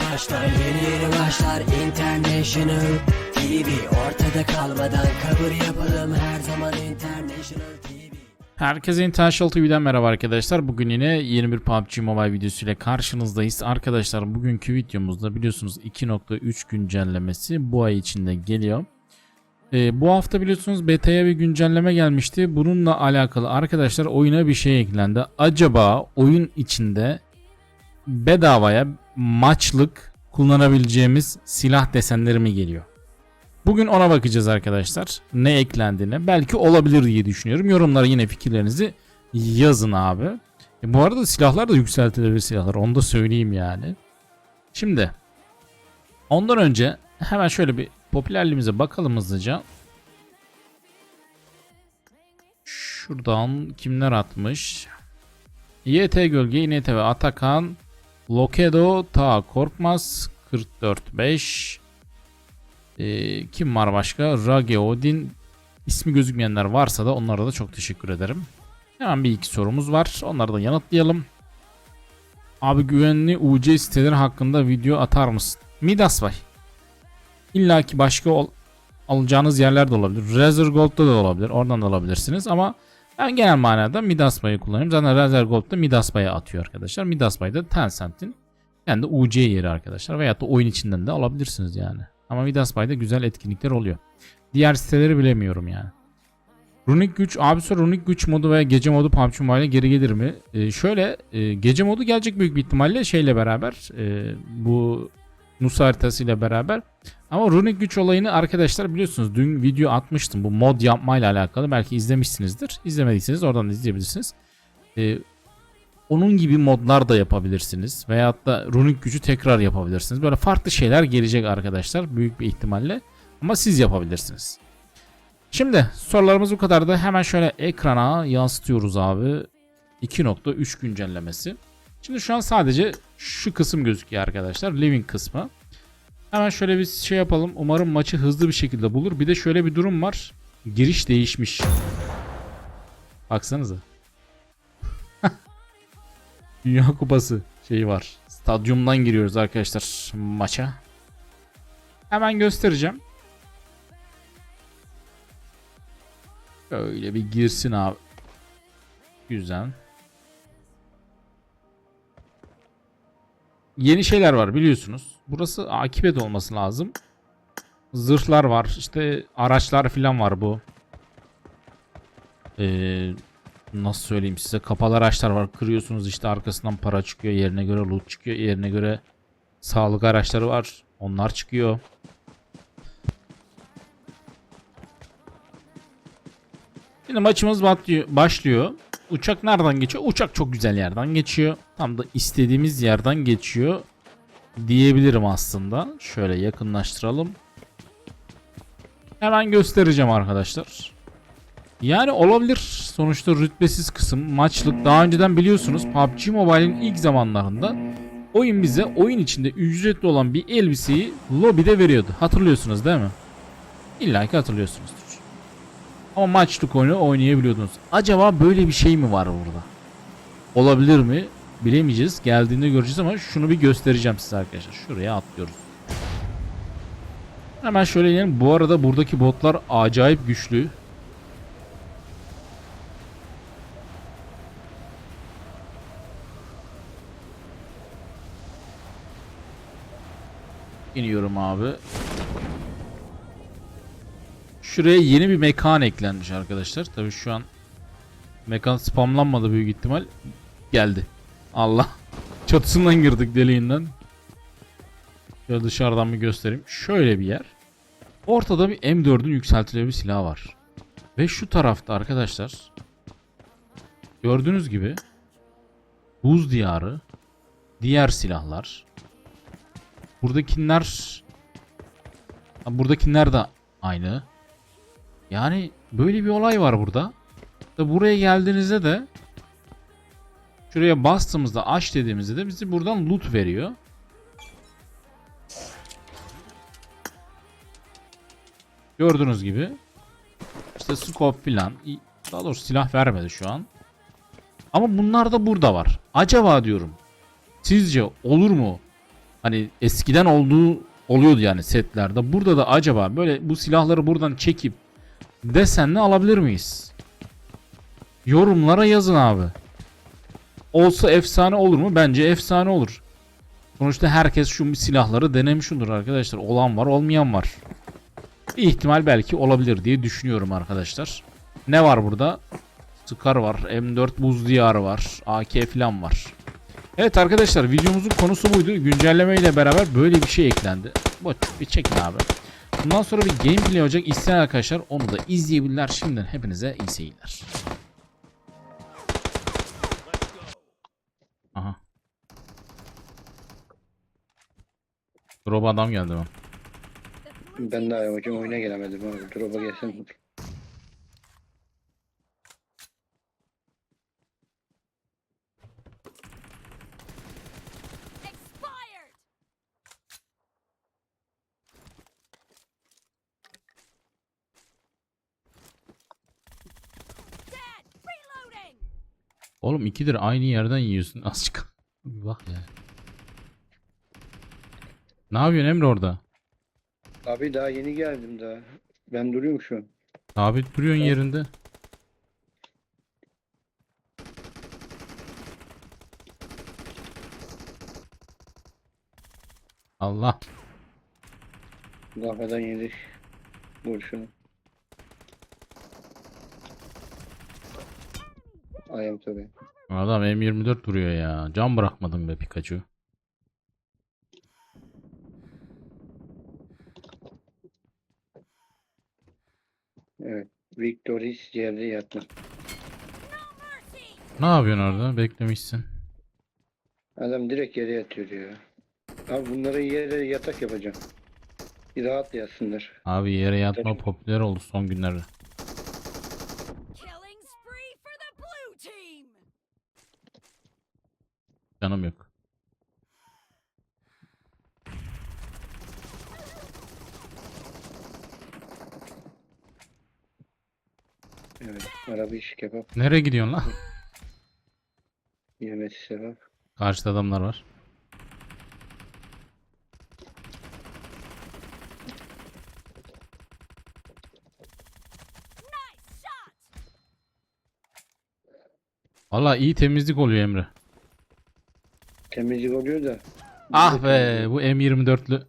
başlar Yeni yeni başlar International TV Ortada kalmadan kabul yapalım her zaman International TV Herkese International TV'den merhaba arkadaşlar. Bugün yine yeni bir PUBG Mobile videosuyla karşınızdayız. Arkadaşlar bugünkü videomuzda biliyorsunuz 2.3 güncellemesi bu ay içinde geliyor. Ee, bu hafta biliyorsunuz beta'ya bir güncelleme gelmişti. Bununla alakalı arkadaşlar oyuna bir şey eklendi. Acaba oyun içinde bedavaya maçlık kullanabileceğimiz silah desenleri mi geliyor? Bugün ona bakacağız arkadaşlar. Ne eklendiğine. Belki olabilir diye düşünüyorum. Yorumlara yine fikirlerinizi yazın abi. E, bu arada silahlar da yükseltilebilir silahlar. Onu da söyleyeyim yani. Şimdi ondan önce hemen şöyle bir popülerliğimize bakalım hızlıca. Şuradan kimler atmış? YT Gölge, İNT ve Atakan, Lokedo, Ta Korkmaz, 44-5, ee, kim var başka? Rage Odin. İsmi gözükmeyenler varsa da onlara da çok teşekkür ederim. Hemen bir iki sorumuz var. Onları da yanıtlayalım. Abi güvenli UC siteleri hakkında video atar mısın? Midas Bay. İlla ki başka ol- alacağınız yerler de olabilir. Razer Gold'da da olabilir. Oradan da alabilirsiniz ama ben genel manada Midas Bay'ı kullanıyorum. Zaten Razer Gold'da Midas Bay'a atıyor arkadaşlar. Midas Bay da Tencent'in kendi UC yeri arkadaşlar. Veyahut da oyun içinden de alabilirsiniz yani. Ama Midas Bay'da güzel etkinlikler oluyor. Diğer siteleri bilemiyorum yani. Runik güç, abi sonra runik güç modu veya gece modu PUBG Mobile'e geri gelir mi? Ee, şöyle e, gece modu gelecek büyük bir ihtimalle şeyle beraber e, bu Nus haritasıyla beraber. Ama runik güç olayını arkadaşlar biliyorsunuz dün video atmıştım bu mod yapmayla alakalı. Belki izlemişsinizdir. İzlemediyseniz oradan da izleyebilirsiniz. Ee, onun gibi modlar da yapabilirsiniz. Veyahut da runik gücü tekrar yapabilirsiniz. Böyle farklı şeyler gelecek arkadaşlar büyük bir ihtimalle. Ama siz yapabilirsiniz. Şimdi sorularımız bu kadar da hemen şöyle ekrana yansıtıyoruz abi. 2.3 güncellemesi. Şimdi şu an sadece şu kısım gözüküyor arkadaşlar. Living kısmı. Hemen şöyle bir şey yapalım. Umarım maçı hızlı bir şekilde bulur. Bir de şöyle bir durum var. Giriş değişmiş. Baksanıza. Dünya Kupası şeyi var. Stadyumdan giriyoruz arkadaşlar maça. Hemen göstereceğim. Şöyle bir girsin abi. Güzel. Yeni şeyler var biliyorsunuz. Burası akibet olması lazım. Zırhlar var. işte araçlar falan var bu. Eee nasıl söyleyeyim size kapalı araçlar var kırıyorsunuz işte arkasından para çıkıyor yerine göre loot çıkıyor yerine göre sağlık araçları var onlar çıkıyor Şimdi maçımız başlıyor uçak nereden geçiyor uçak çok güzel yerden geçiyor tam da istediğimiz yerden geçiyor diyebilirim aslında şöyle yakınlaştıralım hemen göstereceğim arkadaşlar yani olabilir. Sonuçta rütbesiz kısım, maçlık. Daha önceden biliyorsunuz PUBG Mobile'in ilk zamanlarında oyun bize oyun içinde ücretli olan bir elbiseyi lobide veriyordu. Hatırlıyorsunuz değil mi? İlla ki hatırlıyorsunuzdur. Ama maçlık oyunu oynayabiliyordunuz. Acaba böyle bir şey mi var burada? Olabilir mi? Bilemeyeceğiz. Geldiğinde göreceğiz ama şunu bir göstereceğim size arkadaşlar. Şuraya atlıyoruz. Hemen şöyle inelim. Bu arada buradaki botlar acayip güçlü. İniyorum abi. Şuraya yeni bir mekan eklenmiş arkadaşlar. Tabi şu an mekan spamlanmadı büyük ihtimal. Geldi. Allah. Çatısından girdik deliğinden. Şöyle dışarıdan bir göstereyim. Şöyle bir yer. Ortada bir M4'ün yükseltilebilir bir silah var. Ve şu tarafta arkadaşlar gördüğünüz gibi buz diyarı diğer silahlar Buradakiler buradakiler de aynı. Yani böyle bir olay var burada. Da buraya geldiğinizde de şuraya bastığımızda aç dediğimizde de bizi buradan loot veriyor. Gördüğünüz gibi işte scope filan daha doğrusu silah vermedi şu an. Ama bunlar da burada var. Acaba diyorum sizce olur mu Hani eskiden olduğu oluyordu yani setlerde. Burada da acaba böyle bu silahları buradan çekip desenli alabilir miyiz? Yorumlara yazın abi. Olsa efsane olur mu? Bence efsane olur. Sonuçta herkes şu silahları denemiş arkadaşlar. Olan var olmayan var. Bir ihtimal belki olabilir diye düşünüyorum arkadaşlar. Ne var burada? Scar var. M4 buz diyarı var. AK falan var. Evet arkadaşlar videomuzun konusu buydu. Güncelleme ile beraber böyle bir şey eklendi. Bu bir çekin abi. Bundan sonra bir gameplay olacak. İsteyen arkadaşlar onu da izleyebilirler. Şimdiden hepinize iyi seyirler. Aha. Drop adam geldi ben. Ben daha hocam oyuna gelemedim. Drop'a gelsen Oğlum ikidir aynı yerden yiyorsun azıcık. Bir Bak ya. Ne yapıyorsun Emre orada? Abi daha yeni geldim daha. Ben duruyorum şu an. Sabit duruyorsun yerinde. Allah. Kafadan yedik. Vur şunu. Tabii. Adam M24 duruyor ya. Can bırakmadım be Pikachu. Evet. Victoris yerde yattı. Ne yapıyorsun orada? Beklemişsin. Adam direkt yere yatıyor ya. Abi bunlara yere yatak yapacağım. Bir rahat yatsınlar. Abi yere yatma popüler oldu son günlerde. Canım yok. Evet. Araba iş kebap. Nereye gidiyorsun lan? Yemesi sevap. Karşıda adamlar var. Valla iyi temizlik oluyor Emre. Temizlik oluyor da. Ah be bu M24'lü.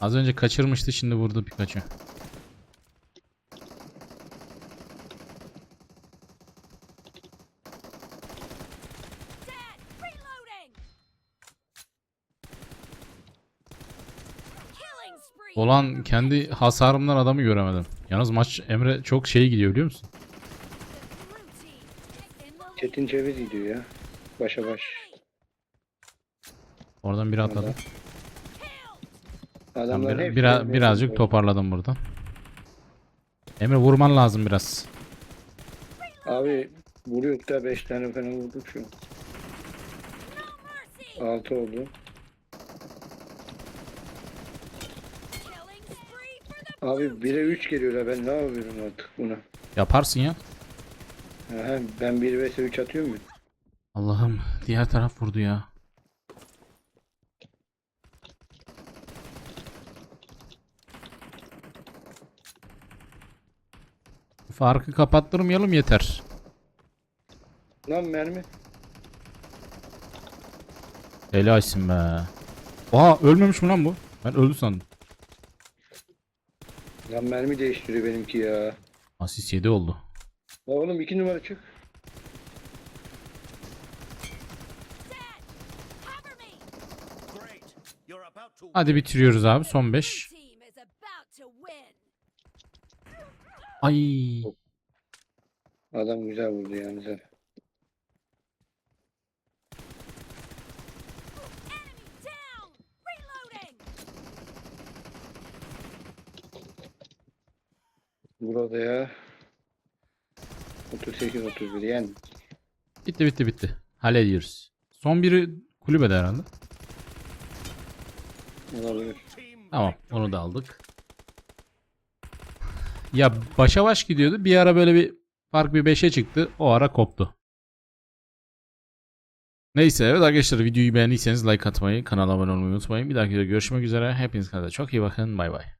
Az önce kaçırmıştı şimdi vurdu Pikachu. Olan kendi hasarımdan adamı göremedim. Yalnız maç Emre çok şey gidiyor biliyor musun? Çetin ceviz gidiyor ya. Başa baş. Oradan biri atladı. Adamlar bir- hep bira- birazcık toparladım buradan. Emre vurman lazım biraz. Abi vuruyor da 5 tane falan vurduk şu an. No mercy! 6 oldu. Abi blue 1'e 3 geliyorlar ben ne yapıyorum artık buna? Yaparsın ya. Aha, ben 1 vs 3 atıyor muyum? Allah'ım diğer taraf vurdu ya. Farkı kapattırmayalım yeter. Lan mermi. Helalsin be. Oha ölmemiş mi lan bu? Ben öldü sandım. Lan mermi değiştiriyor benimki ya. Asist 7 oldu. La oğlum 2 numara çık. Hadi bitiriyoruz abi son Blue 5. Ay. Adam güzel vurdu yalnız. Burada ya. 38 31 yani. Bitti bitti bitti. Hallediyoruz. Son biri kulübede herhalde. Olabilir. Tamam onu da aldık. Ya başa baş gidiyordu. Bir ara böyle bir fark bir 5'e çıktı. O ara koptu. Neyse evet arkadaşlar videoyu beğendiyseniz like atmayı, kanala abone olmayı unutmayın. Bir dahaki videoda görüşmek üzere. Hepiniz kendinize çok iyi bakın. Bay bay.